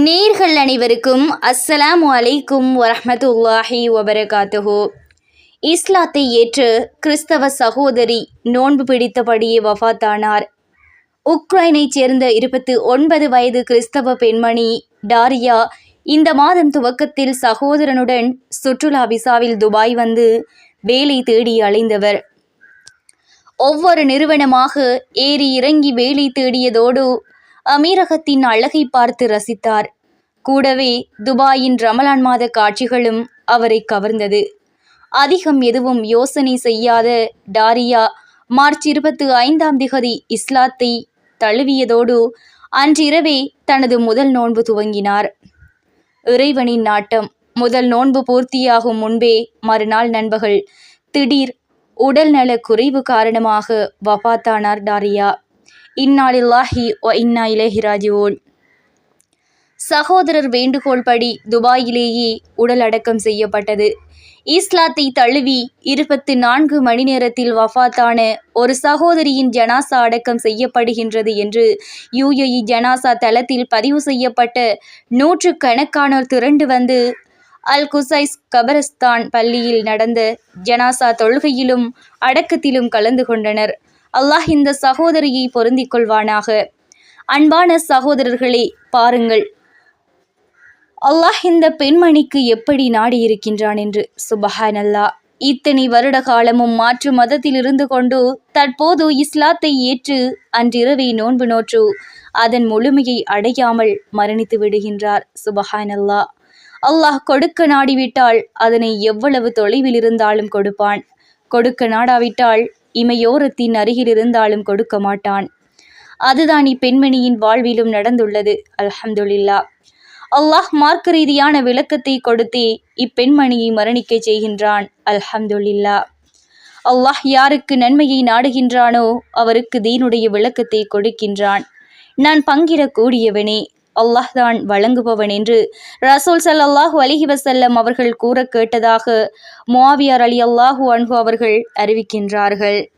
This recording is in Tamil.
நேர்கள் அனைவருக்கும் அஸ்ஸலாமு அலைக்கும் வரமத்துல்லாஹி வபரகாத்துஹோ. இஸ்லாத்தை ஏற்று கிறிஸ்தவ சகோதரி நோன்பு பிடித்தபடியே வஃபாத்தானார் உக்ரைனைச் சேர்ந்த இருபத்து ஒன்பது வயது கிறிஸ்தவ பெண்மணி டாரியா இந்த மாதம் துவக்கத்தில் சகோதரனுடன் சுற்றுலா விசாவில் துபாய் வந்து வேலை தேடி அலைந்தவர். ஒவ்வொரு நிறுவனமாக ஏறி இறங்கி வேலை தேடியதோடு அமீரகத்தின் அழகை பார்த்து ரசித்தார். கூடவே துபாயின் ரமலான் மாத காட்சிகளும் அவரை கவர்ந்தது. அதிகம் எதுவும் யோசனை செய்யாத டாரியா மார்ச் இருபத்து ஐந்தாம் திகதி இஸ்லாத்தை தழுவியதோடு அன்றிரவே தனது முதல் நோன்பு துவங்கினார். இறைவனின் நாட்டம் முதல் நோன்பு பூர்த்தியாகும் முன்பே மறுநாள் நண்பகல் திடீர் உடல்நல குறைவு காரணமாக வபாத்தானார் டாரியா. இந்நாளில்லாஹி ஒ இன்னா இலேஹி ராஜிவோன் சகோதரர் வேண்டுகோள் படி துபாயிலேயே உடல் அடக்கம் செய்யப்பட்டது. இஸ்லாத்தை தழுவி இருபத்து நான்கு மணி நேரத்தில் வஃபாத்தான ஒரு சகோதரியின் ஜனாசா அடக்கம் செய்யப்படுகின்றது என்று யுஏஇ ஜனாசா தளத்தில் பதிவு செய்யப்பட்ட நூற்று கணக்கானோர் திரண்டு வந்து அல் குசைஸ் கபரஸ்தான் பள்ளியில் நடந்த ஜனாசா தொழுகையிலும் அடக்கத்திலும் கலந்து கொண்டனர். அல்லாஹ் இந்த சகோதரியை பொருந்திக் கொள்வானாக. அன்பான சகோதரர்களே பாருங்கள். அல்லாஹ் இந்த பெண்மணிக்கு எப்படி நாடி இருக்கின்றான் என்று. சுபஹான் அல்லாஹ் இத்தனை வருட காலமும் மாற்று மதத்தில் இருந்து கொண்டு தற்போது இஸ்லாத்தை ஏற்று அன்றிரவை நோன்பு நோற்று அதன் முழுமையை அடையாமல் மரணித்து விடுகின்றார். சுபஹான் அல்லாஹ் அல்லாஹ் கொடுக்க நாடிவிட்டால் அதனை எவ்வளவு தொலைவில் இருந்தாலும் கொடுப்பான். கொடுக்க நாடாவிட்டால் இமையோரத்தின் அருகில் இருந்தாலும் கொடுக்க மாட்டான். அதுதான் இப்பெண்மணியின் வாழ்விலும் நடந்துள்ளது. அல்ஹம்துலில்லா. அல்லாஹ் மார்க்க ரீதியான விளக்கத்தை கொடுத்தே இப்பெண்மணியை மரணிக்க செய்கின்றான். அல்ஹம்துலில்லா. அல்லாஹ் யாருக்கு நன்மையை நாடுகின்றானோ அவருக்கு தீனுடைய விளக்கத்தை கொடுக்கின்றான். நான் பங்கிடக்கூடியவனே அல்லாஹ் தான் வழங்குபவன் என்று ரசூல் சல்லாஹூ அலிஹி வசல்லம் அவர்கள் கூற கேட்டதாக முவாவியார் அலி அல்லாஹூ அன்ஹு அவர்கள் அறிவிக்கின்றார்கள்.